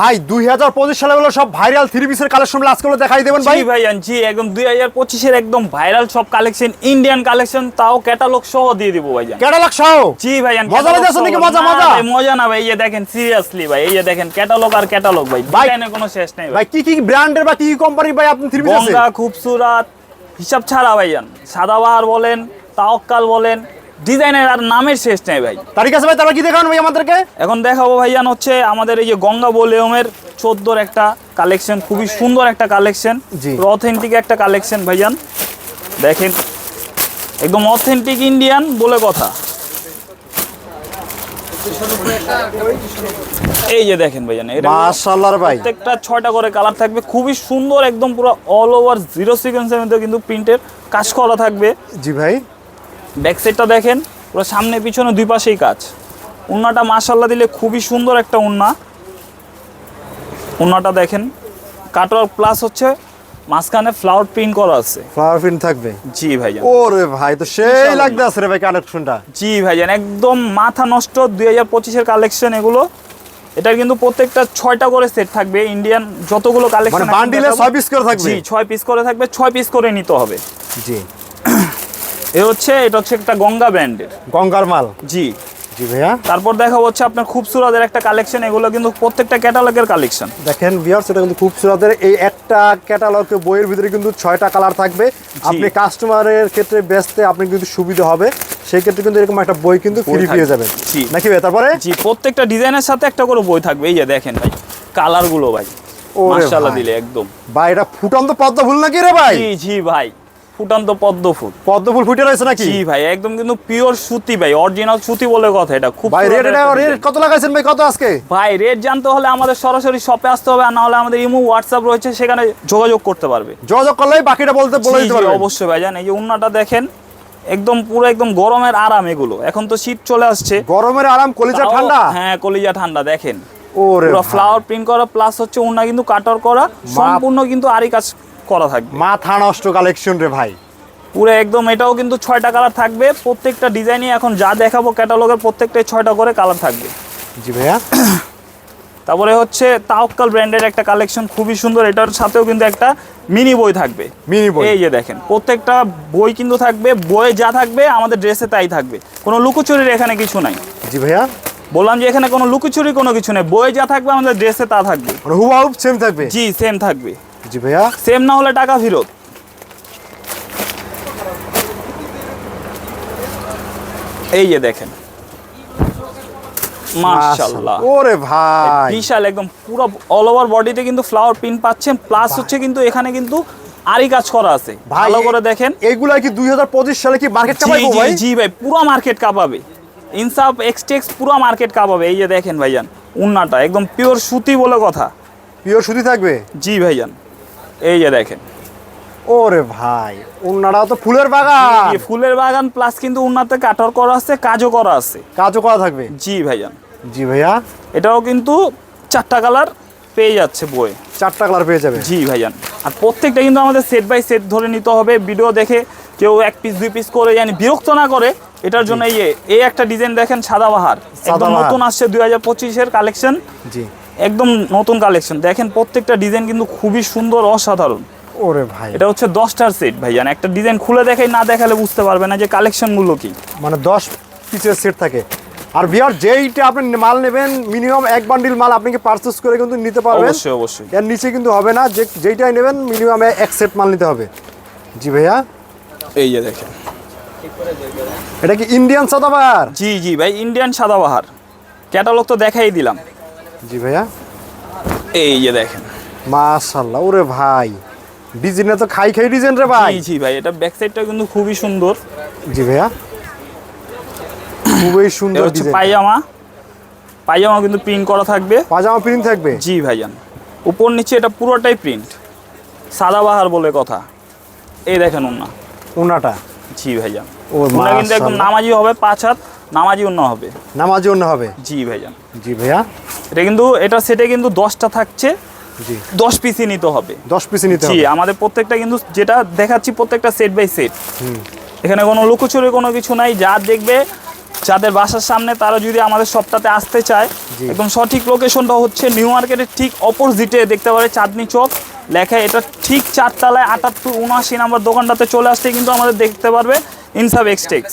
ভাই দুই হাজার পঁচিশ সালে হলো সব ভাইরাল থ্রি পিসের কালেকশন আজকে দেখাই দেবেন ভাই। ভাইয়ান জি একদম দুই হাজার পঁচিশের একদম ভাইরাল সব কালেকশন ইন্ডিয়ান কালেকশন তাও ক্যাটালগ সহ দিয়ে দিব ভাইজান ক্যাটালগ সহ? জি ভাই মজা লাগতেছে নাকি? মজা, মজা? ভাই, মজা না ভাই এই যে দেখেন সিরিয়াসলি ভাই এই যে দেখেন ক্যাটালগ আর ক্যাটালগ ভাই ভাই- ডিজাইনের কোনো শেষ নেই ভাই ভাই। কি কি ব্র্যান্ডের বা কি কি কোম্পানির ভাই আপনি থ্রি পিস আছে? খুবসুরাত হিসাব ছাড়া ভাইজান সাদাবাহার বলেন তাওক্কাল বলেন ডিজাইনের আর নামের শেষ নেই ভাই। তারিখ আছে ভাই তারা কি দেখান ভাই আমাদেরকে? এখন দেখাবো ভাইজান হচ্ছে আমাদের এই যে গঙ্গা বলিউমের চোদ্দোর একটা কালেকশন খুবই সুন্দর একটা কালেকশন জি। অথেন্টিক একটা কালেকশন ভাইজান দেখেন একদম অথেন্টিক ইন্ডিয়ান বলে কথা। এই যে দেখেন ভাইজান মাশাআল্লাহ ভাই। প্রত্যেকটা ছয়টা করে কালার থাকবে খুবই সুন্দর একদম পুরো অল ওভার জিরো সিকোয়েন্সের মধ্যে কিন্তু প্রিন্টের কাজ করা থাকবে। জি ভাই। ব্যাক সাইডটা দেখেন পুরো সামনে পিছনে দুই পাশেই কাজ। উন্নাটা মাশাল্লাহ দিলে খুবই সুন্দর একটা উন্না। উন্নাটা দেখেন কাটওয়ার প্লাস হচ্ছে মাঝখানে ফ্লাওয়ার প্রিন্ট করা আছে। ফ্লাওয়ার প্রিন্ট থাকবে? জি ভাইজান। ওরে ভাই তো সেই লাগতে আছে রে ভাই কালেকশনটা জি ভাইজান একদম মাথা নষ্ট দুই হাজার পঁচিশের কালেকশন এগুলো। এটার কিন্তু প্রত্যেকটা ছয়টা করে সেট থাকবে ইন্ডিয়ান যতগুলো মানে কালেকশন বান্ডিলে ছয় পিস করে থাকবে? জি ছয় পিস করে থাকবে ছয় পিস করে নিতে হবে। জি। এ হচ্ছে এটা হচ্ছে একটা গঙ্গা ব্র্যান্ডের গঙ্গার মাল। জি। জি ভাইয়া। তারপর দেখা হচ্ছে আপনার খুবসুরাদের একটা কালেকশন এগুলো কিন্তু প্রত্যেকটা ক্যাটালগের কালেকশন দেখেন ভিউয়ার্স এটা কিন্তু খুব সুরাতের এই একটা ক্যাটালগ বইয়ের ভিতরে কিন্তু ছয়টা কালার থাকবে। আপনি কাস্টমারের ক্ষেত্রে বেচতে আপনি কিন্তু সুবিধা হবে। সেই ক্ষেত্রে কিন্তু এরকম একটা বই কিন্তু ফ্রি পেয়ে যাবেন। জি। নাকি ভাই? তারপরে? জি প্রত্যেকটা ডিজাইনের সাথে একটা করে বই থাকবে। এই যে দেখেন ভাই কালারগুলো ভাই। ওরে মাশাআল্লাহ দিলে একদম। ভাই এটা ফুটান্ত পদ্ম ভুল নাকি রে ভাই? জি জি ভাই। ফুটান্ত পদ্ম ফুল। পদ্ম ফুল ফুটে রয়েছে নাকি? জি ভাই একদম কিন্তু পিওর সুতি ভাই অরিজিনাল সুতি বলে কথা এটা খুব ভাই রেট এটা রেট কত লাগাইছেন ভাই কত আজকে? ভাই রেট জানতে হলে আমাদের সরাসরি শপে আসতে হবে আর না হলে আমাদের ইমো হোয়াটসঅ্যাপ রয়েছে সেখানে যোগাযোগ করতে পারবে। যোগাযোগ করলেই বাকিটা বলতে বলে দিতে জি, পারবেন। অবশ্যই ভাইজান এই যে উন্নাটা দেখেন একদম পুরো একদম গরমের আরাম এগুলো। এখন তো শীত চলে আসছে। গরমের আরাম কলিজা ঠান্ডা? হ্যাঁ কলিজা ঠান্ডা দেখেন। ওরে পুরো ফ্লাওয়ার প্রিন্ট করা প্লাস হচ্ছে উন্না কিন্তু কাটার করা সম্পূর্ণ কিন্তু আরই কাজ করা থাকবে। মাথা নষ্ট কালেকশন রে ভাই। পুরো একদম এটাও কিন্তু ছয়টা কালার থাকবে। প্রত্যেকটা ডিজাইনই এখন যা দেখাবো ক্যাটালগের প্রত্যেকটাই ছয়টা করে কালার থাকবে। জি ভাইয়া। তারপরে হচ্ছে তাওক্কাল ব্র্যান্ডের একটা কালেকশন খুবই সুন্দর। এটার সাথেও কিন্তু একটা মিনি বই থাকবে। মিনি বই। এই যে দেখেন প্রত্যেকটা বই কিন্তু থাকবে। বইয়ে যা থাকবে আমাদের ড্রেসে তাই থাকবে। কোনো লুকোচুরির এখানে কিছু নাই। জি ভাইয়া। বললাম যে এখানে কোনো লুকোচুরি কোনো কিছু নেই। বই যা থাকবে আমাদের ড্রেসে তা থাকবে। মানে হুবাহুব সেম থাকবে। জি সেম থাকবে। জি ভাইয়া। সেম না হলে টাকা ফেরত। এই যে দেখেন। মাশাআল্লাহ। ওরে ভাই। বিশাল একদম পুরো অল ওভার বডিতে কিন্তু ফ্লাওয়ার প্রিন্ট পাচ্ছেন প্লাস হচ্ছে কিন্তু এখানে কিন্তু আরই কাজ করা আছে। ভালো করে দেখেন। কি দুই সালে কি মার্কেট ভাই? জি ভাই পুরো মার্কেট কাঁপাবে। ইনসাফ এক্সটেক্স পুরো মার্কেট কাঁপাবে। এই যে দেখেন ভাইজান উন্নাটা একদম পিওর সুতি বলে কথা। পিওর সুতি থাকবে? জি ভাইজান। এই যে দেখেন। ওরে ভাই ওনারা তো ফুলের বাগান। এই ফুলের বাগান প্লাস কিন্তু উন্নাতে কাটর করা আছে কাজও করা আছে। কাজও করা থাকবে? জি ভাইজান জি ভাইয়া। এটাও কিন্তু চারটা কালার পেয়ে যাচ্ছে বই চারটা কালার পেয়ে যাবে? জি ভাইজান আর প্রত্যেকটা কিন্তু আমাদের সেট বাই সেট ধরে নিতে হবে। ভিডিও দেখে কেউ এক পিস দুই পিস করে জানি বিরক্ত না করে এটার জন্য এই এই একটা ডিজাইন দেখেন সাদাবাহার একদম নতুন আসছে দুই হাজার পঁচিশের কালেকশন জি। একদম নতুন কালেকশন দেখেন প্রত্যেকটা ডিজাইন কিন্তু খুবই সুন্দর অসাধারণ। ওরে ভাই। এটা হচ্ছে দশটার সেট ভাইজান একটা ডিজাইন খুলে দেখাই না দেখালে বুঝতে পারবে না যে কালেকশনগুলো কি। মানে দশ পিসের সেট থাকে। আর বিয়ার যেইটা আপনি মাল নেবেন মিনিমাম এক বান্ডিল মাল আপনি কি পারচেস করে কিন্তু নিতে পারবেন। অবশ্যই অবশ্যই। এর নিচে কিন্তু হবে না যে যেইটাই নেবেন মিনিমাম এক সেট মাল নিতে হবে। জি ভাইয়া। এই যে দেখেন। এটা কি ইন্ডিয়ান সাদাবার জি জি ভাই ইন্ডিয়ান সাদাবাহার। ক্যাটালগ তো দেখাই দিলাম। জি ভাইয়া। এই যে দেখেন। মাশাল্লাহ ওরে ভাই। ডিজাইনে তো খাই খাই ডিজাইন রে ভাই। জি ভাই এটা ব্যাক সাইডটা কিন্তু খুবই সুন্দর। জি ভাইয়া। খুবই সুন্দর ডিজাইন পায়জামা। পায়জামা কিন্তু প্রিন্ট করা থাকবে। পাজামা প্রিন্ট থাকবে? জি ভাইজান। উপর নিচে এটা পুরোটাই প্রিন্ট সাদাবাহার বলে কথা। এই দেখেন উন্না ওনাটা। জি ভাইজান। ও উন্না কিন্তু একদম নামাজি হবে পাঁচ হাত। নামাজি অন্য হবে। নামাজ অন্য হবে? জি ভাইজান। জি ভাইয়া। এটা কিন্তু এটা সেটে কিন্তু দশটা থাকছে। জি। দশ পিসই নিতে হবে। দশ পিসে নিতে জি আমাদের প্রত্যেকটা কিন্তু যেটা দেখাচ্ছি প্রত্যেকটা সেট বাই সেট। এখানে কোনো লুকোচুরি কোনো কিছু নাই। যা দেখবে যাদের বাসার সামনে তারা যদি আমাদের শপটাতে আসতে চায় একদম সঠিক লোকেশনটা হচ্ছে নিউ মার্কেটের ঠিক অপোজিটে দেখতে পারে চাঁদনি চক। লেখা এটা ঠিক চারতলায় আটাত্তর উনআশি নাম্বার দোকানটাতে চলে আসতে কিন্তু আমাদের দেখতে পারবে ইনসাব এক্সটেক্স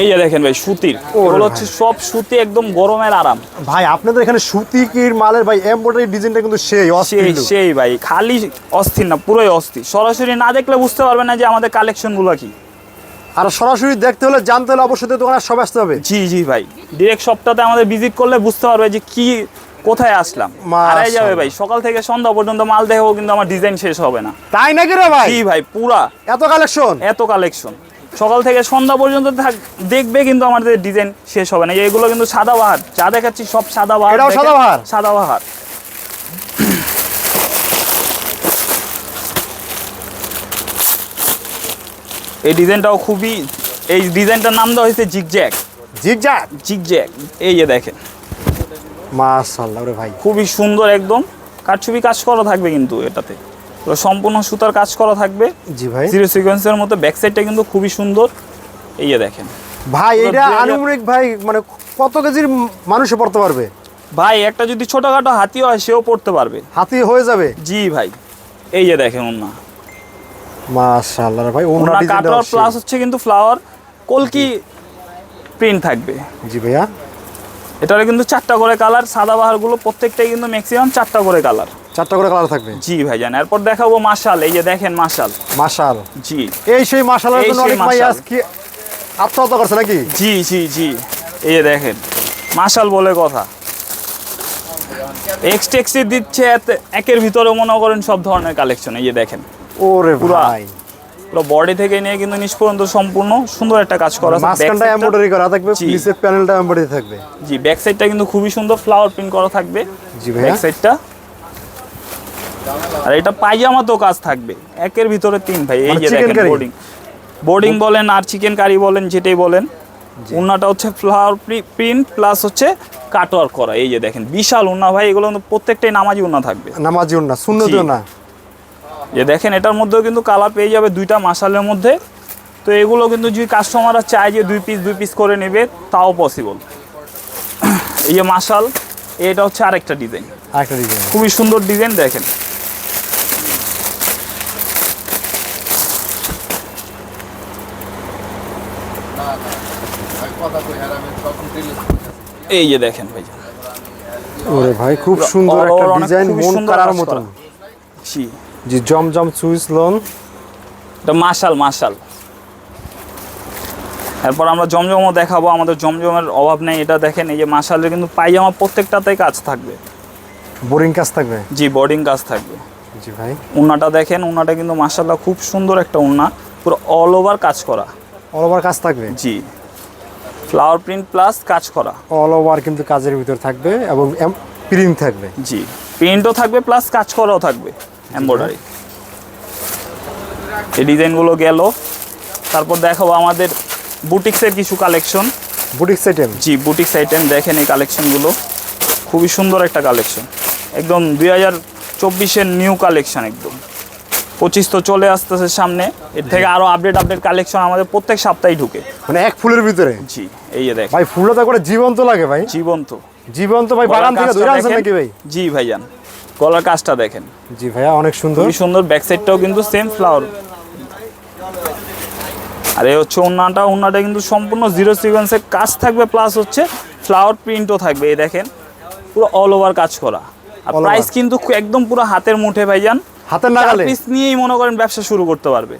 এই যে দেখেন ভাই সুতির। এগুলো হচ্ছে সব সুতি একদম গরমের আরাম। ভাই আপনাদের এখানে সুতিকির মালের ভাই এমব্রয়ডারি ডিজাইনটা কিন্তু সেই অস্থির সেই ভাই খালি অস্থির না পুরোই অস্থির। সরাসরি না দেখলে বুঝতে পারবে না যে আমাদের কালেকশনগুলো কি। আর সরাসরি দেখতে হলে জানতে হলে অবশ্যই দোকানে সব আসতে হবে। জি জি ভাই। ডিরেক্ট শপটাতে আমাদের ভিজিট করলে বুঝতে পারবে যে কি কোথায় আসলাম। হারাই যাবে ভাই সকাল থেকে সন্ধ্যা পর্যন্ত মাল দেখেও কিন্তু আমার ডিজাইন শেষ হবে না। তাই নাকি রে ভাই? জি ভাই পুরা। এত কালেকশন এত কালেকশন সকাল থেকে সন্ধ্যা পর্যন্ত থাক- দেখবে কিন্তু আমাদের ডিজাইন শেষ হবে না। এগুলো কিন্তু সাদা বাহার। যা দেখাচ্ছি সব সাদা বাহার। দেখেন, সাদাবাহার? সাদা বাহার। এই ডিজাইনটাও খুবই এই ডিজাইনটার নাম দেওয়া হয়েছে জিগজ্যাক জিগজ্যাগ? জিগজ্যাক এই যে দেখেন। মাশাআল্লাহ রে ভাই। খুবই সুন্দর একদম। কারচুপি কাজ করা থাকবে কিন্তু এটাতে। সম্পূর্ণ সুতার কাজ করা থাকবে। জি ভাই। জিরো সিকোয়েন্সের মতো ব্যাক সাইডটা কিন্তু খুবই সুন্দর। এই যে দেখেন। ভাই এটা আনুমানিক ভাই মানে কত কেজির মানুষে পড়তে পারবে? ভাই একটা যদি ছোটখাটো হাতি হয় সেও পড়তে পারবে। হাতি হয়ে যাবে? জি ভাই। এই যে দেখেন ওনা মাশাআল্লাহ ভাই ওনা কাটওয়ার প্লাস হচ্ছে কিন্তু ফ্লাওয়ার কলকি প্রিন্ট থাকবে। জি ভাইয়া। এটারে কিন্তু চারটা করে কালার সাদা বাহারগুলো প্রত্যেকটাই কিন্তু ম্যাক্সিমাম চারটা করে কালার চারটা করে কালার থাকবে। জি ভাই জান এরপর দেখাবো মাশাল এই যে দেখেন মাশাল। মাশাল। জি। এই সেই মাশালের জন্য অনেক ভাই আজকে আত্মহত্যা করছে নাকি? জি জি জি। এই যে দেখেন মাশাল বলে কথা। এক্সটেক্সি দিচ্ছে একের ভিতরে মনে করেন সব ধরনের কালেকশন এই যে দেখেন। ওরে ভাই। পুরো বডি থেকে নিয়ে কিন্তু নিচ পর্যন্ত সম্পূর্ণ সুন্দর একটা কাজ করা আছে। মাঝখানটা এমব্রয়ডারি করা থাকবে। নিচের প্যানেলটা এমব্রয়ডারি থাকবে। জি ব্যাক সাইডটা কিন্তু খুবই সুন্দর ফ্লাওয়ার প্রিন্ট করা থাকবে। জি ভাইয়া। ব্যাক সাইডটা আর এটা পায়জামা তো কাজ থাকবে। একের ভিতরে তিন ভাই এই মানে যে দেখেন বোর্ডিং বোর্ডিং বলেন আর চিকেন কারি বলেন যেটাই বলেন উন্নাটা হচ্ছে ফ্লাওয়ার প্রিন্ট প্লাস হচ্ছে কাটওয়ার্ক করা এই যে দেখেন বিশাল উন্না ভাই এগুলো কিন্তু প্রত্যেকটাই নামাজি উন্না থাকবে। নামাজিও না শূন্য জি। দিও না যে দেখেন এটার মধ্যেও কিন্তু কালার পেয়ে যাবে দুইটা মাসালের মধ্যে। তো এগুলো কিন্তু যদি কাস্টমাররা চায় যে দুই পিস দুই পিস করে নেবে তাও পসিবল এই যে মাসাল এটা হচ্ছে আরেকটা ডিজাইন আরেকটা ডিজাইন খুবই সুন্দর ডিজাইন দেখেন। এই যে দেখেন ভাই। ওরে ভাই খুব সুন্দর একটা ডিজাইন মন কারার কাজ জি জি জমজম সুইস লোন। এটা মাশাল মাশাল। এরপর আমরা জমজমও দেখাবো আমাদের জমজমের অভাব নেই এটা দেখেন এই যে মাশালের কিন্তু পায়জামা প্রত্যেকটাতেই কাজ থাকবে। বোরিং কাজ থাকবে? জি বোর্ডিং কাজ থাকবে। জি ভাই। উন্নাটা দেখেন উন্নাটা কিন্তু মাশাল্লাহ খুব সুন্দর একটা উন্না পুরো অল ওভার কাজ করা। অল ওভার কাজ থাকবে? জি। ফ্লাওয়ার প্রিন্ট প্লাস কাজ করা। অল ওভার কিন্তু কাজের ভিতর থাকবে এবং প্রিন্ট থাকবে। জি। প্রিন্টও থাকবে প্লাস কাজ করাও থাকবে এমব্রয়ডারি এই ডিজাইনগুলো গেল। তারপর দেখাবো আমাদের বুটিক্সের কিছু collection boutiques item ji boutiques item দেখেন এই কালেকশনগুলো খুবই সুন্দর একটা কালেকশন একদম দুই হাজার চব্বিশের নিউ কালেকশন একদম। পঁচিশ তো চলে আসতেছে সামনে। এর থেকে আরও আপডেট আপডেট কালেকশন আমাদের প্রত্যেক সপ্তাহে ঢুকে। মানে এক ফুলের ভিতরে? জি এই যে দেখেন। ভাই ফুলটা তো করে জীবন্ত লাগে ভাই। জীবন্ত। জীবন্ত ভাই বাগান থেকে ধরে আনছেন নাকি ভাই? জি ভাইজান গলার কাজটা দেখেন। জি ভাইয়া অনেক সুন্দর। খুবই সুন্দর ব্যাক সাইডটাও কিন্তু সেম ফ্লাওয়ার আর এই হচ্ছে ওন্নাটা ওন্নাটা কিন্তু সম্পূর্ণ জিরো সিকোয়েন্সের কাজ থাকবে প্লাস হচ্ছে ফ্লাওয়ার প্রিন্টও থাকবে এই দেখেন। পুরো অল ওভার কাজ করা। আর প্রাইস কিন্তু একদম পুরো হাতের মুঠে ভাইজান। হাতের নাগালে? পিস নিয়েই মনে করেন ব্যবসা শুরু করতে পারবে।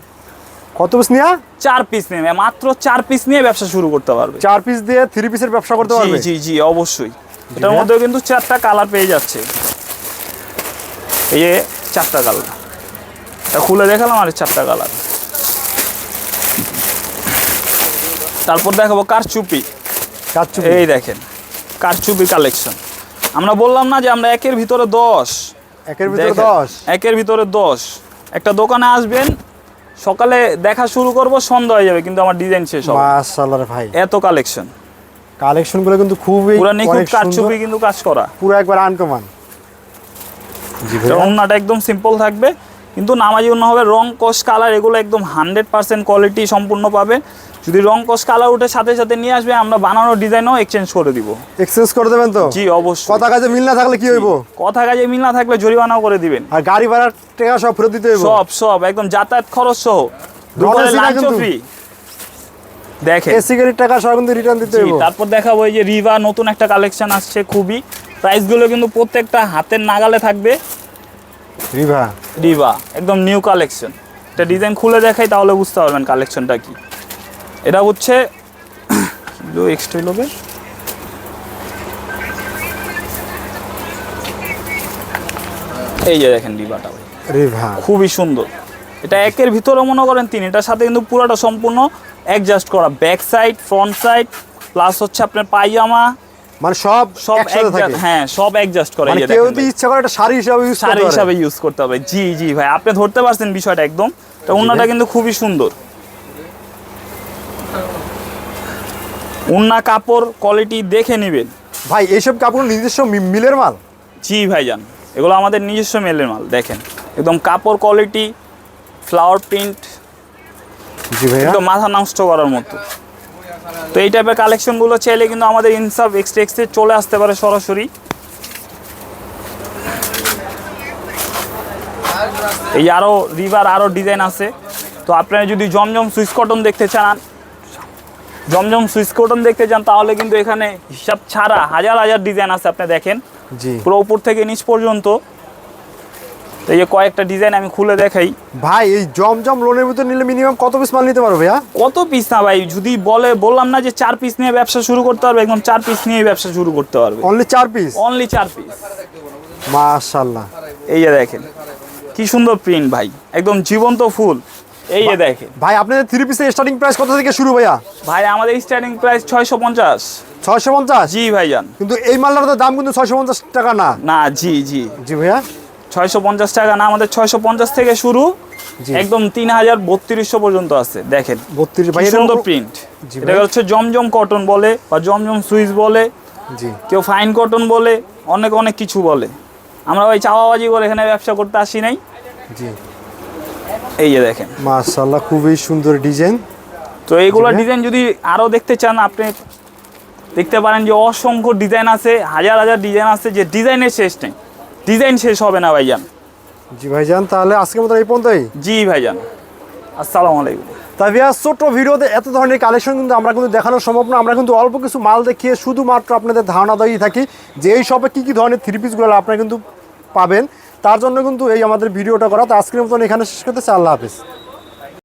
কত পিস নিয়া? চার পিস নিয়ে মাত্র চার পিস নিয়ে ব্যবসা শুরু করতে পারবে। চার পিস দিয়ে থ্রি পিসের ব্যবসা করতে পারবে? জি জি অবশ্যই। এটার মধ্যেও কিন্তু চারটা কালার পেয়ে যাচ্ছে। এই যে চারটা কালার এটা খুলে দেখালাম আর চারটা কালার তারপর দেখাবো কারচুপি। কাচ্চুপি এই দেখেন কারচুপি কালেকশন আমরা বললাম না যে আমরা একের ভিতরে দশ। একের ভিতরে দশ। একের ভিতরে দশ। একটা দোকানে আসবেন সকালে দেখা শুরু করব সন্ধ্যা হয়ে যাবে কিন্তু আমার ডিজাইন শেষ হবে। মাশাআল্লাহ ভাই। এত কালেকশন। কালেকশনগুলো কিন্তু খুবই পুরা নিখুঁত কারচুপি কিন্তু কাজ করা। পুরো একবার আনকমান। জি ওন্নাটা একদম সিম্পল থাকবে কিন্তু নামাজি ওন্না হবে রং কস কালার এগুলো একদম হান্ড্রেড পার্সেন্ট কোয়ালিটি সম্পূর্ণ পাবে। যদি রং কস কালার উঠে সাথে সাথে নিয়ে আসবে আমরা বানানোর ডিজাইনও এক্সচেঞ্জ করে দিব। এক্সচেঞ্জ করে দেবেন তো? জি অবশ্যই। কথা কাজে মিল না থাকলে কি হইব? কথা কাজে মিল না থাকলে জরিমানাও করে দিবেন। আর গাড়ি ভাড়া টাকা সব ফেরত দিতে হইব? সব সব একদম যাতায়াত খরচ সহ। দুপুরে না ফ্রি দেখেন। এসি গাড়ির টাকা সব কিন্তু রিটার্ন দিতে হইব। তারপর দেখাবো এই যে রিভা নতুন একটা কালেকশন আসছে খুবই। প্রাইসগুলো কিন্তু প্রত্যেকটা হাতের নাগালে থাকবে। রিভা রিভা একদম নিউ কালেকশন এটা ডিজাইন খুলে দেখাই তাহলে বুঝতে পারবেন কালেকশনটা কি। এটা হচ্ছে কিলো এক্সট্রা লোবে এই যে দেখেন রিভাটা রিভা খুবই সুন্দর। এটা একের ভিতরে মনে করেন তিন এটার সাথে কিন্তু পুরোটা সম্পূর্ণ অ্যাডজাস্ট করা। Back side front side plus হচ্ছে আপনার পায়জামা। মানে সব সব একসাথে হ্যাঁ সব অ্যাডজাস্ট করে। মানে কেউ যদি ইচ্ছা করে শাড়ি হিসাবে ইউজ শাড়ি হিসাবে ইউজ করতে হবে। জি জি ভাই আপনি ধরতে পারছেন বিষয়টা একদম। তো উন্নাটা কিন্তু খুবই সুন্দর। উন্না কাপড় কোয়ালিটি দেখে নেবেন। ভাই এইসব কাপড় নিজস্ব মিলের মাল? জি ভাইজান এগুলো আমাদের নিজস্ব মেলের মাল দেখেন। একদম কাপড় কোয়ালিটি ফ্লাওয়ার প্রিন্ট জি ভাইয়া। একদম মাথা নষ্ট করার মতো। তো এই টাইপের কালেকশনগুলো চাইলে কিন্তু আমাদের ইনসাফ এক্সট্রা চলে আসতে পারে সরাসরি। এই আরও রিভার আরও ডিজাইন আছে। তো আপনারা যদি জমজম সুইচ কটন দেখতে চান জমজম সুইচ কটন দেখতে চান তাহলে কিন্তু এখানে হিসাব ছাড়া হাজার হাজার ডিজাইন আছে আপনি দেখেন। জি। পুরো উপর থেকে নিচ পর্যন্ত। এই যে কয়েকটা ডিজাইন আমি খুলে দেখাই। ভাই এই জমজম লোনের ভিতর নিলে মিনিমাম কত পিস মাল নিতে পারো ভাইয়া? কত পিস না ভাই? যদি বলে বললাম না যে চার পিস নিয়ে ব্যবসা শুরু করতে পারবে একদম চার পিস নিয়ে ব্যবসা শুরু করতে পারবে। অনলি চার পিস অনলি চার পিস মাশাল্লাহ এই যে দেখেন কি সুন্দর প্রিন্ট ভাই। একদম জীবন্ত ফুল। এই যে দেখেন। ভাই আপনাদের থ্রি পিসের স্টার্টিং প্রাইস কত থেকে শুরু ভাইয়া? ভাই আমাদের স্টার্টিং প্রাইস ছয়শো পঞ্চাশ। ছয়শো পঞ্চাশ? জি ভাইজান। কিন্তু এই মালটার তো দাম কিন্তু ছয়শো পঞ্চাশ টাকা না। না জি জি। জি ভাইয়া? ছয়শো পঞ্চাশ টাকা না আমাদের ছয়শো পঞ্চাশ থেকে শুরু। একদম তিন হাজার বত্রিশশো পর্যন্ত আছে দেখেন। বত্রিশ ভাই সুন্দর প্রিন্ট এটা হচ্ছে জমজম কটন বলে বা জমজম সুইচ বলে। জি। কেউ ফাইন কটন বলে অনেক অনেক কিছু বলে। আমরা ওই চাওয়াবাজি করে এখানে ব্যবসা করতে আসি নাই। জি। এই যে দেখেন। মাশাল্লাহ খুবই সুন্দর ডিজাইন। তো এইগুলো ডিজাইন যদি আরও দেখতে চান আপনি দেখতে পারেন যে অসংখ্য ডিজাইন আছে হাজার হাজার ডিজাইন আছে যে ডিজাইনের শেষ নেই। ডিজাইন শেষ হবে না ভাইজান। জি ভাইজান তাহলে আজকের মতো এই পর্যন্তই। জি ভাইজান। আসসালামু আলাইকুম। ভাইয়া ছোট্ট ভিডিওতে এত ধরনের কালেকশন কিন্তু আমরা কিন্তু দেখানো সম্ভব না। আমরা কিন্তু অল্প কিছু মাল দেখিয়ে শুধুমাত্র আপনাদের ধারণা দিয়ে থাকি যে এই শপে কী কী ধরনের থ্রি পিসগুলো আপনারা কিন্তু পাবেন। তার জন্য কিন্তু এই আমাদের ভিডিওটা করা। তো আজকের মতন এখানে শেষ করতে আল্লাহ হাফিজ।